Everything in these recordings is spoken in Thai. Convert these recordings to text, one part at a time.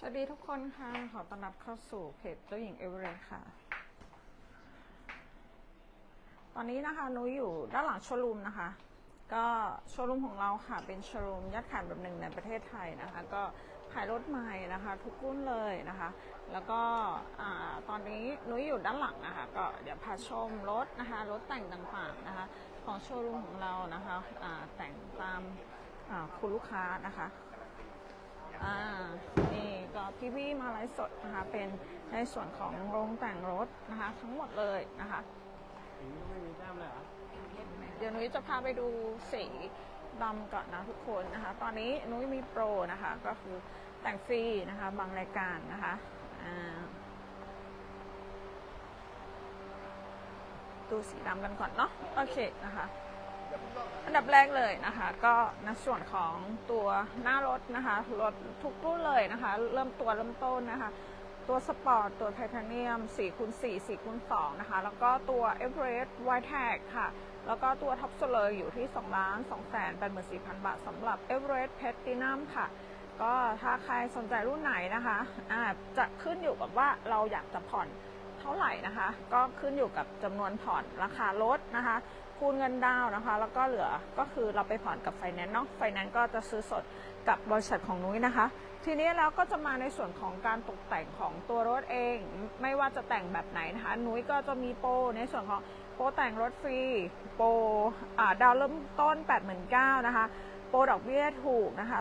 สวัสดีทุกคนค่ะ ขอต้อนรับเข้าสู่เพจเจ้าหญิงเอเวอเรสต์ค่ะ ตอนนี้นะคะนุ้ยอยู่ด้านหลังโชว์รูมนะคะ ก็โชว์รูมของเราค่ะ เป็นโชว์รูมยัดขายแบบหนึ่งในประเทศไทยนะคะ ก็ขายรถใหม่นะคะ ทุกรุ่นเลยนะคะ แล้วก็ตอนนี้นุ้ยอยู่ด้านหลังนะคะ ก็เดี๋ยวพาชมรถนะคะ รถแต่งต่างๆนะคะ ของโชว์รูมของเรานะคะแต่งตามคุณลูกค้านะคะ อ่านี่ก็พี่พี่ๆมาไลฟ์สดนะคะเป็นในส่วนของโรงแต่งรถนะคะ ทั้งหมดเลยนะคะอย่างนี้ก็ไม่มีแต้มเลยเหรอเดี๋ยวนุ้ยจะพาไปดูสีดำก่อนนะทุกคนนะคะ ตอนนี้นุ้ยมีโปรนะคะ ก็คือแต่งฟรีนะคะ บางรายการนะคะอ่าดูสีดำกันก่อนเนาะโอเคนะคะ อันดับแรกเลยนะคะ ก็ในส่วนของตัวหน้ารถนะคะรถทุกรุ่นเลยนะคะ เริ่มตัวเริ่มต้นนะคะ ตัวสปอร์ตตัวไทเทเนียม4คูณ4 4คูณ2นะคะ แล้วก็ตัว e v e r e s t White Tag ค่ะ แล้วก็ตัวท็อปโซเลอร์อยู่ที่2ล้าน2แสน84,000 บาทสำหรับ e v e r e s t Platinum ค่ะก็ถ้าใครสนใจรุ่นไหนนะคะอ่าจะขึ้นอยู่กับว่าเราอยากจะผ่อนเท่าไหร่นะคะ ก็ขึ้นอยู่กับจำนวนผ่อนราคารถนะคะ คูณเงินดาวนะคะ แล้วก็เหลือก็คือเราไปผ่อนกับไฟแนนซ์เนาะไฟแนนซ์ก็จะซื้อสดกับบริษัทของนุ้ยนะคะ ทีนี้เราก็จะมาในส่วนของการตกแต่งของตัวรถเอง ไม่ว่าจะแต่งแบบไหนนะคะ นุ้ยก็จะมีโปรในส่วนของโปรแต่งรถฟรี โปรดาวเริ่มต้น 89,000นะคะ โปรดอกเบี้ยถูกนะคะ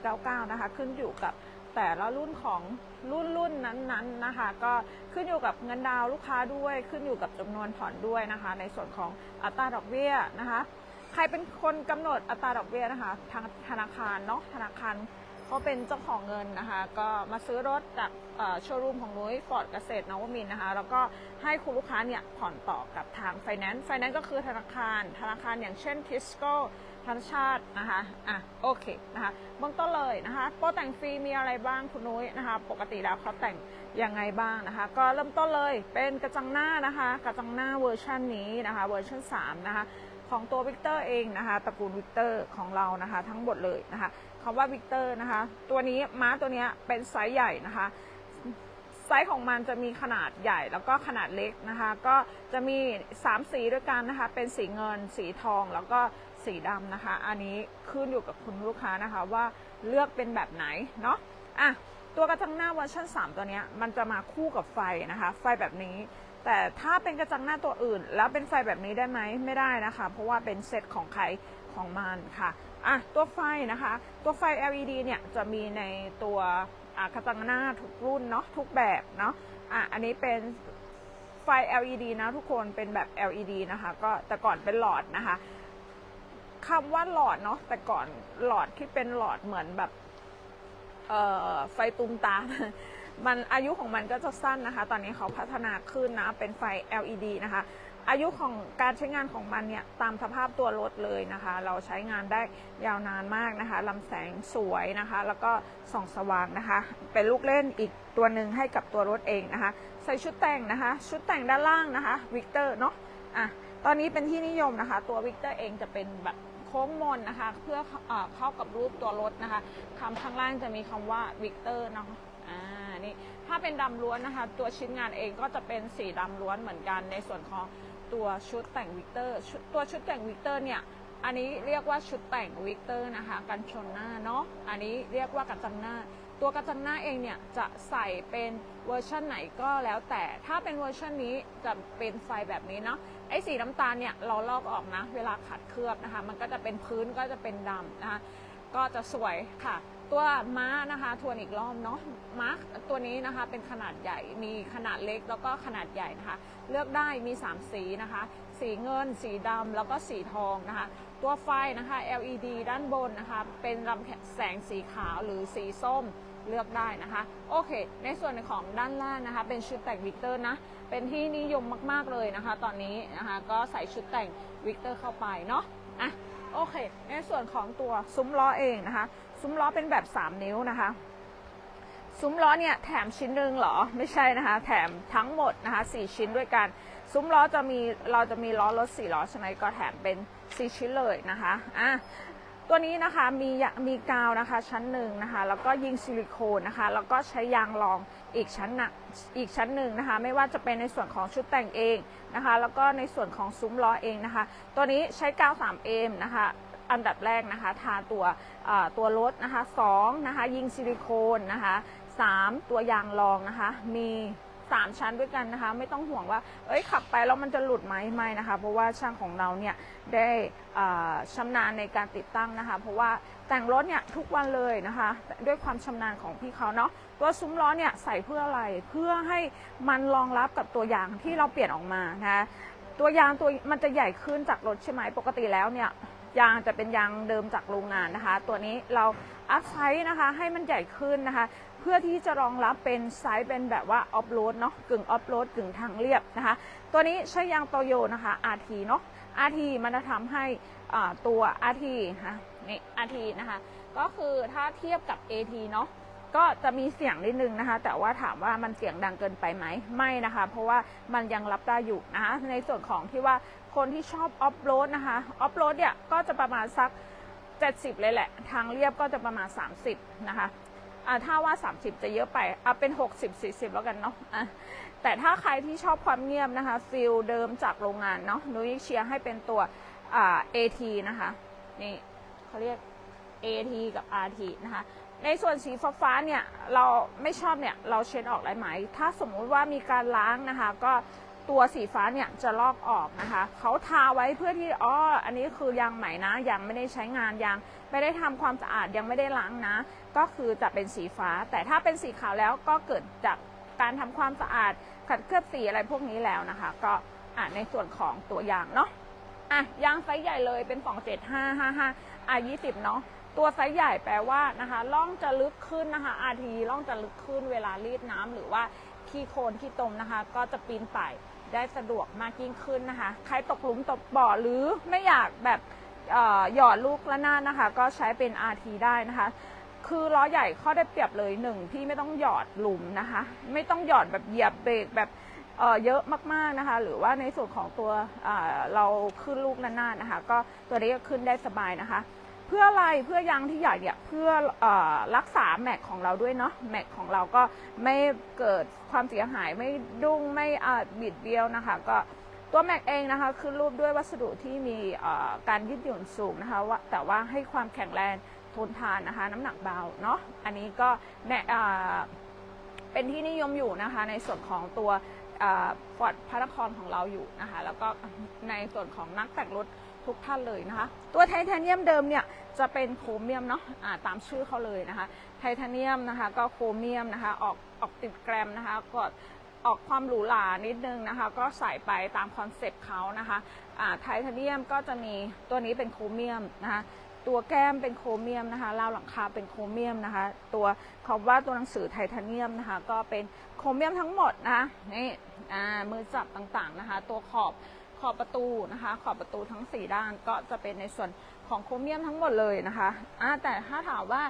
0.99 นะคะ ขึ้นอยู่กับ แต่ละรุ่นของรุ่นรุ่นนั้นๆนะคะ ก็ขึ้นอยู่กับเงินดาวลูกค้าด้วย ขึ้นอยู่กับจำนวนผ่อนด้วยนะคะ ในส่วนของอัตราดอกเบี้ยนะคะ ใครเป็นคนกำหนดอัตราดอกเบี้ยนะคะ ทางธนาคารเนาะธนาคาร เขาเป็นเจ้าของเงินนะคะ ก็มาซื้อรถจากโชว์รูมของนุ้ยฟอร์ดเกษตรนวมินนะคะ แล้วก็ให้คุณลูกค้าเนี่ยผ่อนต่อกับทางไฟแนนซ์ไฟแนนซ์ก็คือธนาคาร ธนาคารอย่างเช่นทิสโก้ธนชาตินะคะอะโอเคนะคะเบื้องต้นเลยนะคะโปรแต่งฟรีมีอะไรบ้างคุณนุ้ยนะคะ ปกติแล้วเขาแต่งยังไงบ้างนะคะ ก็เริ่มต้นเลยเป็นกระจังหน้านะคะ กระจังหน้าเวอร์ชันนี้นะคะ เวอร์ชัน3นะคะของตัววิกเตอร์เองนะคะตระกูลวิกเตอร์ของเรานะคะ ทั้งหมดเลยนะคะ คำว่าวิกเตอร์นะคะ ตัวนี้ม้าตัวนี้เป็นไซส์ใหญ่นะคะ ไซส์ของมันจะมีขนาดใหญ่แล้วก็ขนาดเล็กนะคะ ก็จะมี 3 สีด้วยกันนะคะ เป็นสีเงิน สีทองแล้วก็สีดำนะคะ อันนี้ขึ้นอยู่กับคุณลูกค้านะคะว่าเลือกเป็นแบบไหนเนาะอะตัวกระจังหน้าเวอร์ชัน3 ตัวนี้มันจะมาคู่กับไฟนะคะ ไฟแบบนี้ แต่ถ้าเป็นกระจังหน้าตัวอื่น แล้วเป็นไฟแบบนี้ได้ไหมไม่ได้นะคะ เพราะว่าเป็นเซตของใครของมันค่ะ อะตัวไฟนะคะ ตัวไฟ LED เนี่ยจะมีในตัวกระจังหน้าทุกรุ่นเนาะทุกแบบเนาะอะอันนี้เป็นไฟ LED นะทุกคนเป็นแบบ LED นะคะ ก็แต่ก่อนเป็นหลอดนะคะคำว่าหลอดเนาะแต่ก่อนหลอดที่เป็นหลอดเหมือนแบบเอ่อไฟตุมตามมันอายุของมันก็จะสั้นนะคะ ตอนนี้เขาพัฒนาขึ้นนะ เป็นไฟ LED นะคะ อายุของการใช้งานของมันเนี่ยตามสภาพตัวรถเลยนะคะ เราใช้งานได้ยาวนานมากนะคะลำแสงสวยนะคะ แล้วก็ส่องสว่างนะคะ เป็นลูกเล่นอีกตัวหนึ่งให้กับตัวรถเองนะคะ ใส่ชุดแต่งนะคะ ชุดแต่งด้านล่างนะคะวิกเตอร์เนาะอะตอนนี้เป็นที่นิยมนะคะ ตัววิกเตอร์เองจะเป็นแบบโค้งมนนะคะ เพื่อเอเข้ากับรูปตัวรถนะคะคำข้างล่างจะมีคำว่าวิกเตอร์เนาะอ่านี่ถ้าเป็นดำล้วนนะคะ ตัวชิ้นงานเองก็จะเป็นสีดำล้วนเหมือนกันในส่วนของ ตัวชุดแต่งวิกเตอร์ตัวชุดแต่งวิกเตอร์เนี่ยอันนี้เรียกว่าชุดแต่งวิกเตอร์นะคะกันชนหน้าเนาะอันนี้เรียกว่ากระจังหน้า ตัวกระจังหน้าเองเนี่ยจะใส่เป็นเวอร์ชันไหนก็แล้วแต่ถ้าเป็นเวอร์ชันนี้จะเป็นไฟแบบนี้เนาะไอ้สีน้ำตาลเนี่ยเราลอกออกนะ เวลาขัดเคลือบนะคะ มันก็จะเป็นพื้นก็จะเป็นดำนะคะ ก็จะสวยค่ะ ตัวม้านะคะทวนอีกรอบเนาะม้าตัวนี้นะคะเป็นขนาดใหญ่มีขนาดเล็กแล้วก็ขนาดใหญ่นะคะ เลือกได้มี 3 สีนะคะ สีเงิน สีดำแล้วก็สีทองนะคะ ตัวไฟนะคะ LED ด้านบนนะคะ เป็นลำแสงสีขาวหรือสีส้มเลือกได้นะคะ โอเค ในส่วนของด้านล่างนะคะ เป็นชุดแต่งวิกเตอร์นะ เป็นที่นิยมมากๆเลยนะคะ ตอนนี้นะคะก็ใส่ชุดแต่งวิกเตอร์เข้าไปเนาะอะ โอเค ในส่วนของตัวซุ้มล้อเองนะคะ ซุ้มล้อเป็นแบบ 3 นิ้วนะคะ ซุ้มล้อเนี่ยแถมชิ้นหนึ่งเหรอ ไม่ใช่นะคะ แถมทั้งหมดนะคะ4ชิ้นด้วยกัน ซุ้มล้อจะมีเราจะมีล้อรถ4ล้อใช่ไหมก็แถมเป็น 4 ชิ้นเลยนะคะ อะ ตัวนี้นะคะมีมีกาวนะคะชั้นหนึ่งนะคะ แล้วก็ยิงซิลิโคนนะคะ แล้วก็ใช้ยางรองอีกชั้นหนะอีกชั้นหนึ่งนะคะ ไม่ว่าจะเป็นในส่วนของชุดแต่งเองนะคะ แล้วก็ในส่วนของซุ้มล้อเองนะคะ ตัวนี้ใช้กาว 3M นะคะอันดับแรกนะคะทาตัวตัวรถนะคะ2นะคะยิงซิลิโคนนะคะ3ตัวยางรองนะคะมี 3 ชั้นด้วยกันนะคะ ไม่ต้องห่วงว่า เอ้ยขับไปแล้วมันจะหลุดไหมไม่นะคะ เพราะว่าช่างของเราเนี่ยได้อ่าชำนาญในการติดตั้งนะคะ เพราะว่าแต่งรถเนี่ยทุกวันเลยนะคะ ด้วยความชำนาญของพี่เขาเนาะตัวซุ้มล้อเนี่ยใส่เพื่ออะไรเพื่อให้มันรองรับกับตัวยางที่เราเปลี่ยนออกมานะะตัวยางตัวมันจะใหญ่ขึ้นจากรถใช่ไหมปกติแล้วเนี่ยยางจะเป็นยางเดิมจากโรงงานนะคะ ตัวนี้เรา อัพไซส์นะคะให้มันใหญ่ขึ้นนะคะ เพื่อที่จะรองรับเป็นไซส์เป็นแบบว่าออฟโรดเนาะกึ่งออฟโรดกึ่งทางเรียบนะคะ ตัวนี้ใช้ยางโตโยนะคะ RT เนาะ RT มันจะทำให้ตัว RT นะคะนี่ RT นะคะ ก็คือถ้าเทียบกับ AT เนาะก็จะมีเสียงนิดนึงนะคะ แต่ว่าถามว่ามันเสียงดังเกินไปไหมไม่นะคะ เพราะว่ามันยังรับได้อยู่นะคะในส่วนของที่ว่าคนที่ชอบออฟโรดนะคะออฟโรดเนี่ยก็จะประมาณสัก 70 เลยแหละ ทางเรียบก็จะประมาณ 30 นะคะถ้าว่า 30 จะเยอะไปเอาเป็น 60 40 แล้วกันเนาะะแต่ถ้าใครที่ชอบความเงียบนะคะฟิลเดิมจากโรงงานเนาะนุ้ยเชียร์ให้เป็นตัวอ่า AT นะคะนี่เขาเรียก AT กับ RT นะคะในส่วนสีฟ้าเนี่ยเราไม่ชอบเนี่ยเราเช็ดออกได้ไหม ถ้าสมมุติว่ามีการล้างนะคะ ก็ ตัวสีฟ้าเนี่ยจะลอกออกนะคะเขาทาไว้เพื่อที่อ๋ออันนี้คือยางใหม่นะยังไม่ได้ใช้งานยังไม่ได้ทำความสะอาดยังไม่ได้ล้างนะ ก็คือจะเป็นสีฟ้า แต่ถ้าเป็นสีขาวแล้วก็เกิดจากการทำความสะอาดขัดเคลือบสีอะไรพวกนี้แล้วนะคะ ก็อะในส่วนของตัวยางเนาะอะยางไซส์ใหญ่เลยเป็น27555อะ20เนาะตัวไซส์ใหญ่แปลว่านะคะล่องจะลึกขึ้นนะคะอาทีล่องจะลึกขึ้นเวลารีดน้ำหรือว่าขี้โคลนขี้ตมนะคะ ก็จะปีนป่าย ได้สะดวกมากยิ่งขึ้นนะคะ ใครตกหลุมตกบ่อหรือไม่อยากแบบหยอดลูกละนาดนะคะ ก็ใช้เป็น RT ได้นะคะ คือล้อใหญ่ข้อได้เปรียบเลยหนึ่งพี่ไม่ต้องหยอดหลุมนะคะ ไม่ต้องหยอดแบบเหยียบเบรกแบบเเยอะมากๆนะคะ หรือว่าในส่วนของตัวเราขึ้นลูกระนาดนะคะ ก็ตัวนี้ก็ขึ้นได้สบายนะคะ เพื่ออะไรเพื่อยางที่ใหญ่เนี่ยเพื่ออรักษาแม็กของเราด้วยเนาะแม็กของเราก็ไม่เกิดความเสียหายไม่ดุ้งไม่บิดเบี้ยวนะคะ ก็ตัวแม็กเองนะคะคือรูปด้วยวัสดุที่มีการยืดหยุ่นสูงนะคะว่าแต่ว่าให้ความแข็งแรงทนทานนะคะ น้ำหนักเบาเนาะอันนี้ก็แม็กเป็นที่นิยมอยู่นะคะ ในส่วนของตัวฟอร์ดพาราคอนของเราอยู่นะคะ แล้วก็ในส่วนของนักแต่งรถ ทุกท่านเลยนะคะ ตัวไทเทเนียมเดิมเนี่ยจะเป็นโครเมียมเนาะะตามชื่อเขาเลยนะคะ ไทเทเนียมนะคะก็โครเมียมนะคะออกออกติดแกรมนะคะก็ออกความหรูหรานิดนึงนะคะ ก็ใส่ไปตามคอนเซปต์เขานะคะอ่าไทเทเนียมก็จะมีตัวนี้เป็นโครเมียมนะคะตัวแก้มเป็นโครเมียมนะคะราวหลังคาเป็นโครเมียมนะคะ ตัวคำว่าตัวหนังสือไทเทเนียมนะคะ ก็เป็นโครเมียมทั้งหมดนะคะนี่มือจับต่างๆนะคะ ตัวขอบ ขอบประตูนะคะ ขอบประตูทั้ง 4 ด้านก็จะเป็นในส่วนของโครเมียมทั้งหมดเลยนะคะอ่าแต่ถ้าถามว่า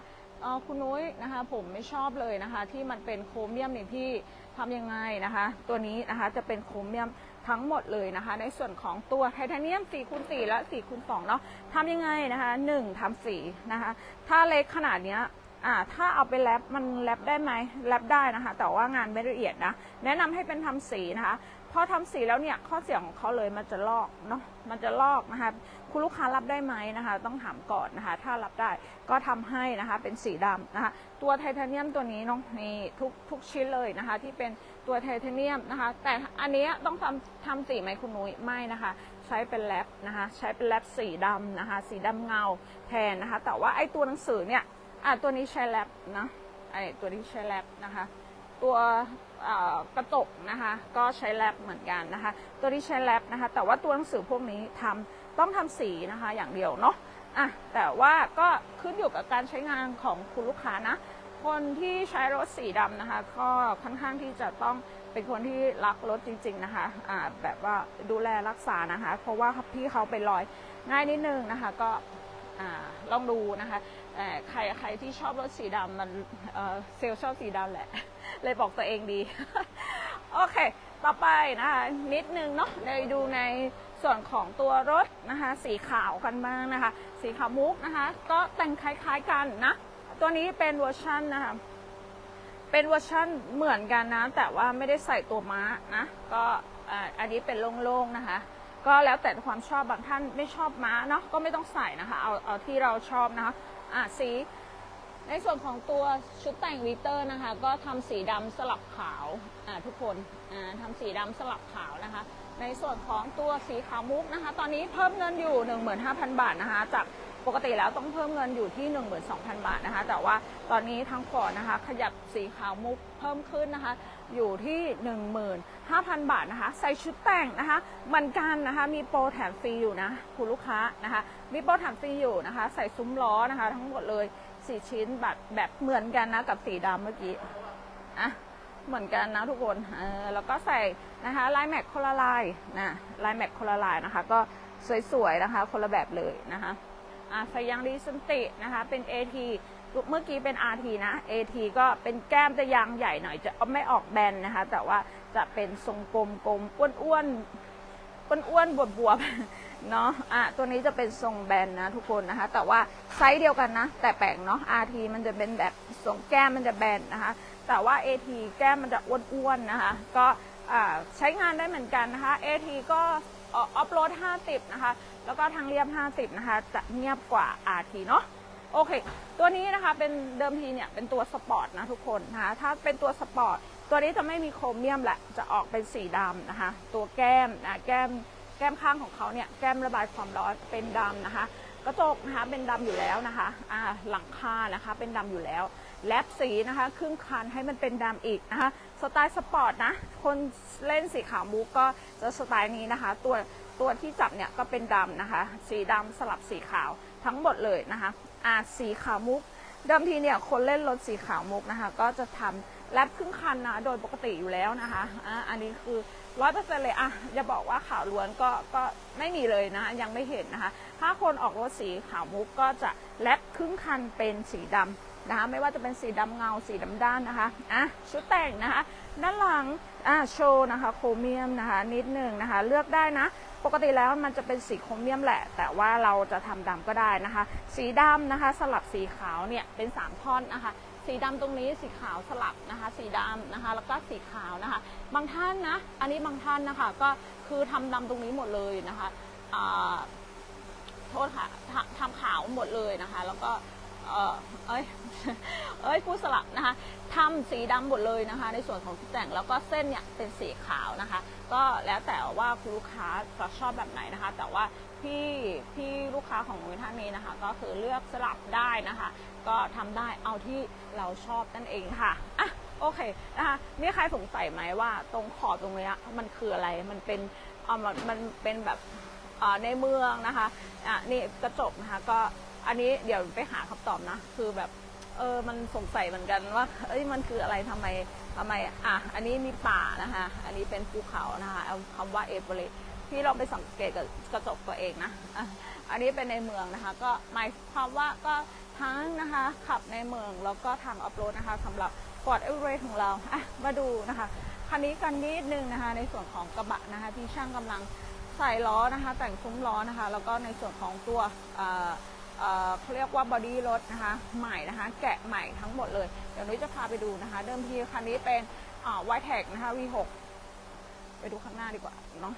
คุณนุ้ยนะคะผมไม่ชอบเลยนะคะ ที่มันเป็นโครเมียมนี่พี่ทำยังไงนะคะ ตัวนี้นะคะจะเป็นโครเมียมทั้งหมดเลยนะคะ ในส่วนของตัวไทเทเนียม4คูณ4และ4คูณ2เนาะทำยังไงนะคะ1ทำสีนะคะ ถ้าเล็กขนาดเนี้ยอ่าถ้าเอาไปแรปมันแรปได้ไหมแรปได้นะคะ แต่ว่างานไม่ละเอียดนะ แนะนำให้เป็นทำสีนะคะ อทำสีแล้วเนี่ยข้อเสียของเขาเลยมันจะลอกเนาะมันจะลอกนะคะคุณลูกค้ารับได้ไหมนะคะ ต้องถามก่อนนะคะ ถ้ารับได้ก็ทำให้นะคะเป็นสีดำนะคะ ตัวไทเทเนียมตัวนี้เนาะนี่ทุกทุกชิ้นเลยนะคะ ที่เป็นตัวไทเทเนียมนะคะ แต่อันนี้ต้องทำทำสีไหมคุณนุ้ยไม่นะคะ ใช้เป็นแรปนะคะ ใช้เป็นแรปสีดำนะคะ สีดำเงาแทนนะคะ แต่ว่าไอ้ตัวหนังสือเนี่ยอะตัวนี้ใช้แรปนะไอตัวนี้ใช้แรปนะคะ ตัว กระจกนะคะ ก็ใช้แรปเหมือนกันนะคะ ตัวนี้ใช้แรปนะคะ แต่ว่าตัวหนังสือพวกนี้ทำต้องทำสีนะคะอย่างเดียวเนาะอะแต่ว่าก็ขึ้นอยู่กับการใช้งานของคุณลูกค้านะ คนที่ใช้รถสีดำนะคะ ก็ค่อนข้างที่จะต้องเป็นคนที่รักรถจริง ๆนะคะอ่าแบบว่าดูแลรักษานะคะ เพราะว่าพี่เขาไปลอยง่ายนิดนึงนะคะ ก็ลองดูนะคะใครใครที่ชอบรถสีดำมันเซลชอบสีดำแหละ เลยบอกตัวเองดี โอเค ต่อไปนะคะนิดนึงเนาะในดูในส่วนของตัวรถนะคะ สีขาวกันบ้างนะคะ สีขาวมุกนะคะ ก็แต่งคล้ายๆกันนะ ตัวนี้เป็นเวอร์ชันนะคะเป็นเวอร์ชันเหมือนกันนะ แต่ว่าไม่ได้ใส่ตัวม้านะ ก็อันนี้เป็นโล่งๆนะคะ ก็แล้วแต่ความชอบบางท่านไม่ชอบม้าเนาะก็ไม่ต้องใส่นะคะ เอาเอาที่เราชอบนะคะอะสี ในส่วนของตัวชุดแต่งวิเตอร์นะคะ ก็ทำสีดำสลับขาวทุกคนทำสีดำสลับขาวนะคะ ในส่วนของตัวสีขาวมุกนะคะ ตอนนี้เพิ่มเงินอยู่ 15,000 บาทนะคะ จากปกติแล้วต้องเพิ่มเงินอยู่ที่ 12,000 บาทนะคะ แต่ว่าตอนนี้ทางฟอร์ดนะคะ ขยับสีขาวมุกเพิ่มขึ้นนะคะ อยู่ที่ 15,000 บาทนะคะ ใส่ชุดแต่งนะคะเหมือนกันนะคะ มีโปรแถมฟรีอยู่นะคุณลูกค้านะคะ มีโปรแถมฟรีอยู่นะคะ ใส่ซุ้มล้อนะคะ ทั้งหมดเลย สี่ชิ้นแบบแบบเหมือนกันนะกับสีดำเมื่อกี้อะเหมือนกันนะทุกคนเออแล้วก็ใส่นะคะลายแม็กคนละลายนะลายแม็กคนละลายนะคะ ก็สวยๆนะคะคนละแบบเลยนะคะอะใส่ยางดีสันตินะคะเป็น AT เมื่อกี้เป็น RT นะ AT ก็เป็นแก้มจะยางใหญ่หน่อยจะไม่ออกแบนนะคะ แต่ว่าจะเป็นทรงกลมกลมๆอ้วนๆอ้วนๆบวบๆ เนาะอะตัวนี้จะเป็นทรงแบนนะทุกคนนะคะ แต่ว่าไซส์เดียวกันนะ แต่แปลกเนาะ RT มันจะเป็นแบบทรงแก้มมันจะแบนนะคะ แต่ว่า AT แก้มมันจะอ้วนๆนะคะ ก็ใช้งานได้เหมือนกันนะคะ AT ก็ออฟโรด 50 นะคะ แล้วก็ทางเรียบ 50 นะคะ จะเงียบกว่า RT เนาะ โอเค ตัวนี้นะคะเป็นเดิมทีเนี่ยเป็นตัวสปอร์ตนะทุกคนนะคะ ถ้าเป็นตัวสปอร์ตตัวนี้จะไม่มีโครเมียมแหละ จะออกเป็นสีดำนะคะ ตัวแก้มนะแก้ม แก้มข้างของเขาเนี่ยแก้มระบายความร้อนเป็นดำนะคะ กระจกนะคะเป็นดำอยู่แล้วนะคะอ่าหลังคานะคะเป็นดำอยู่แล้วแลบสีนะคะครึ่งคันให้มันเป็นดำอีกนะคะสไตล์สปอร์ตนะคนเล่นสีขาวมุกก็จะสไตล์นี้นะคะ ตัวตัวที่จับเนี่ยก็เป็นดำนะคะ สีดำสลับสีขาวทั้งหมดเลยนะคะอ่าสีขาวมุก เดิมทีเนี่ยคนเล่นรถสีขาวมุกนะคะ ก็จะทำแลบครึ่งคันนะโดยปกติอยู่แล้วนะคะอ่าอันนี้คือร้อยเปอร์เซ็นต์เลยอะอย่าบอกว่าขาวล้วนก็ก็ไม่มีเลยนะยังไม่เห็นนะคะ ถ้าคนออกรถสีขาวมุกก็จะแลบครึ่งคันเป็นสีดำ นะคะไม่ว่าจะเป็นสีดำเงาสีดำด้านนะคะอะชุดแต่งนะคะ ด้านหลังอะโชว์นะคะโครเมียมนะคะนิดหนึ่งนะคะ เลือกได้นะ ปกติแล้วมันจะเป็นสีโครเมียมแหละ แต่ว่าเราจะทำดำก็ได้นะคะ สีดำนะคะ สลับสีขาวเนี่ยเป็น 3 ท่อนนะคะสีดำตรงนี้สีขาวสลับนะคะ สีดำนะคะ แล้วก็สีขาวนะคะ บางท่านนะ อันนี้บางท่านนะคะก็คือทำดำตรงนี้หมดเลยนะคะโทษค่ะทำขาวหมดเลยนะคะ แล้วก็ เออเอ้ยเอ้ยพูดสลับนะคะทำสีดำหมดเลยนะคะ ในส่วนของที่แต่งแล้วก็เส้นเนี่ยเป็นสีขาวนะคะ ก็แล้วแต่ว่าคุณลูกค้าจะชอบแบบไหนนะคะ แต่ว่าพี่พี่ลูกค้าของท่านนี้นะคะ ก็คือเลือกสลับได้นะคะ ก็ทำได้เอาที่เราชอบนั่นเองค่ะอะโอเคนะคะมีใครสงสัยไหมว่าตรงขอบตรงนี้มันคืออะไรมันเป็นอ่ามันเป็นแบบในเมืองนะคะอะนี่กระจกนะคะก็ อันนี้เดี๋ยวไปหาคำตอบนะ คือแบบ เออมันสงสัยเหมือนกันว่า เอ้ยมันคืออะไรทำไมทำไม อะ อันนี้มีป่านะคะ อันนี้เป็นภูเขานะคะเอาคำว่าเอเวอเรสต์พี่ลองไปสังเกตกับกระจกตัวเองนะ อันนี้เป็นในเมืองนะคะ ก็หมายความว่าก็ทั้งนะคะขับในเมืองแล้วก็ทางออฟโรดนะคะสำหรับ Ford e v e r e s t ของเราอะมาดูนะคะคันนี้กันนิดนึงนะคะ ในส่วนของกระบะนะคะที่ช่างกำลังใส่ล้อนะคะ แต่งซุ้มล้อนะคะ แล้วก็ในส่วนของตัวอ่อ เอ่อเขาเรียกว่าบอดี้รถนะคะ ใหม่นะคะ แกะใหม่ทั้งหมดเลย เดี๋ยวนุ้ยจะพาไปดูนะคะ เดิมทีคันนี้เป็นวายแท็กนะคะ V6 ไปดูข้างหน้าดีกว่าเนาะ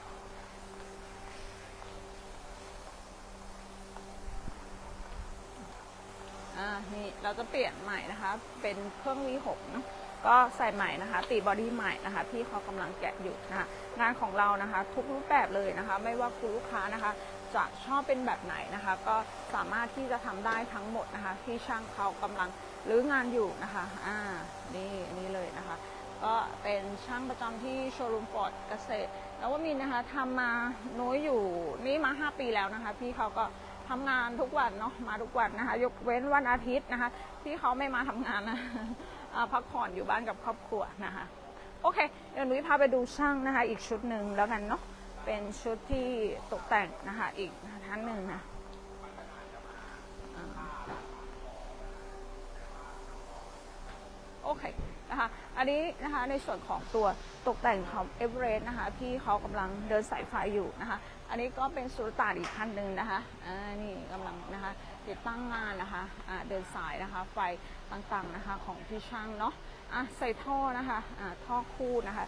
อ่านี่เราจะเปลี่ยนใหม่นะคะ เป็นเครื่อง V6 เนอะ ก็ใส่ใหม่นะคะ ตีบอดี้ใหม่นะคะที่เขากำลังแกะอยู่นะคะงานของเรานะคะ ทุกรูปแบบเลยนะคะ ไม่ว่าคุณลูกค้านะคะ จะชอบเป็นแบบไหนนะคะ ก็สามารถที่จะทำได้ทั้งหมดนะคะที่ช่างเขากำลังรื้องานอยู่นะคะอ่านี่นี่เลยนะคะ ก็เป็นช่างประจำที่โชว์รูมฟอร์ดเกษตรแล้วว่ามินะคะทำมาน้อยอยู่นี่มา 5 ปีแล้วนะคะ พี่เขาก็ทำงานทุกวันเนาะมาทุกวันนะคะ ยกเว้นวันอาทิตย์นะคะ ที่เขาไม่มาทำงานนะ พักผ่อนอยู่บ้านกับครอบครัวนะคะโอเค เดี๋ยวนุ้ยพาไปดูช่างนะคะ อีกชุดหนึ่งแล้วกันเนาะเป็นชุดที่ตกแต่งนะคะ อีกท่านหนึ่งนะโอเคนะคะ อัอันนี้นะคะในส่วนของตัวตกแต่งของเอเวอเรสต์นะคะที่เขากำลังเดินสายไฟอยู่นะคะ อันนี้ก็เป็นสุลต่านอีกท่านหนึ่งนะคะอ่านี่กำลังนะคะ ติดตั้งงานนะคะอ่าเดินสายนะคะไฟต่างๆนะคะของพี่ช่างเนาะะใส่ท่อนะคะอ่าท่อคู่นะคะ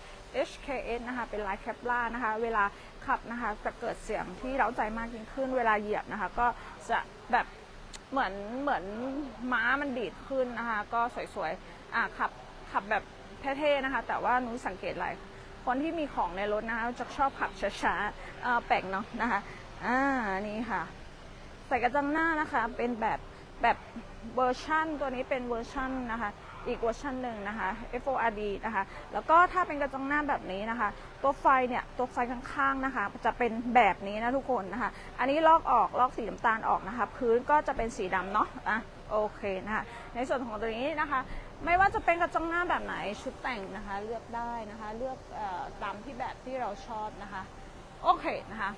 HKS นะคะเป็นลายแคปล่านะคะ เวลาขับนะคะจะเกิดเสียงที่เร้าใจมากยิ่งขึ้น เวลาเหยียบนะคะ ก็จะแบบเหมือนเหมือนม้ามันดีดขึ้นนะคะ ก็สวยๆขับขับแบบเท่ๆนะคะ แต่ว่าหนูสังเกตอะไรคนที่มีของในรถนะคะจะชอบขับช้าๆแปลกเนาะนะคะอ่านี่ค่ะ ส่กระจังหน้านะคะ เป็นแบบแบบเวอร์ชันตัวนี้เป็นเวอร์ชันนะคะ อีกเวอร์ชันหนึ่งนะคะ FORD นะคะ แล้วก็ถ้าเป็นกระจังหน้าแบบนี้นะคะ ตัวไฟเนี่ยตัวไฟข้างๆนะคะ จะเป็นแบบนี้นะทุกคนนะคะ อันนี้ลอกออกลอกสีน้ำตาลออกนะคะ พื้นก็จะเป็นสีดำเนาะอะโอเคนะคะในส่วนของตัวนี้นะคะ ไม่ว่าจะเป็นกระจังหน้าแบบไหนชุดแต่งนะคะ เลือกได้นะคะ เลือกอตามที่แบบที่เราชอบนะคะ โอเคนะคะ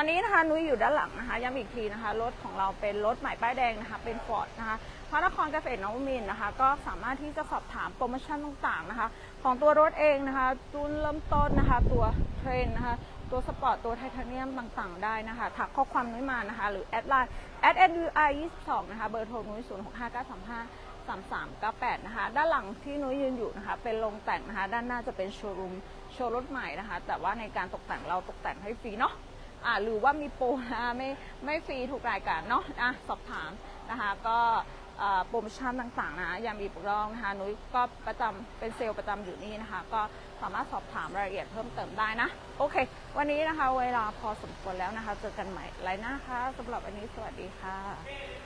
ตอนนี้นะคะนุ้ยอยู่ด้านหลังนะคะย้ำอีกทีนะคะรถของเราเป็นรถหม่ป้ายแดงนะคะเป็นฟอร์ดนะคะพระนครเกษตรนวมินนะคะ ก็สามารถที่จะสอบถามโปรโมชั่นต่างๆนะคะ ของตัวรถเองนะคะรุ่นเริ่มต้นนะคะ ตัวเทรนนะคะ ตัวสปอร์ตตัวไทเทเนียมต่างๆ ได้นะคะถักข้อความนุ้ยมานะคะ หรือแอดไลน์แอด n u i 22นะคะเบอร์โทรนุ้ย0 6 5 9 3 5 3 3 9 8 นะคะ ด้านหลังที่นุ้ยยืนอยู่นะคะ เป็นโรงแต่งนะคะ ด้านหน้าจะเป็นโชว์รูม โชว์รถใหม่นะคะ แต่ว่าในการตกแต่งเราตกแต่งให้ฟรีเนาะ อ่าหรือว่ามีโปรนะไม่ไม่ฟรีถูกรายการเนาะอะสอบถามนะคะก็โปรโมชั่นต่างๆนะยังมอีกรองนะคะนุ้ยก็ประจำเป็นเซลล์ประจำอยู่นี่นะคะ ก็สามารถสอบถามรายละเอียดเพิ่มเติมได้นะ โอเค วันนี้นะคะเวลาพอสมควรแล้วนะคะ เจอกันใหม่ไลน์หน้าค่ะสำหรับวันนี้สวัสดีค่ะ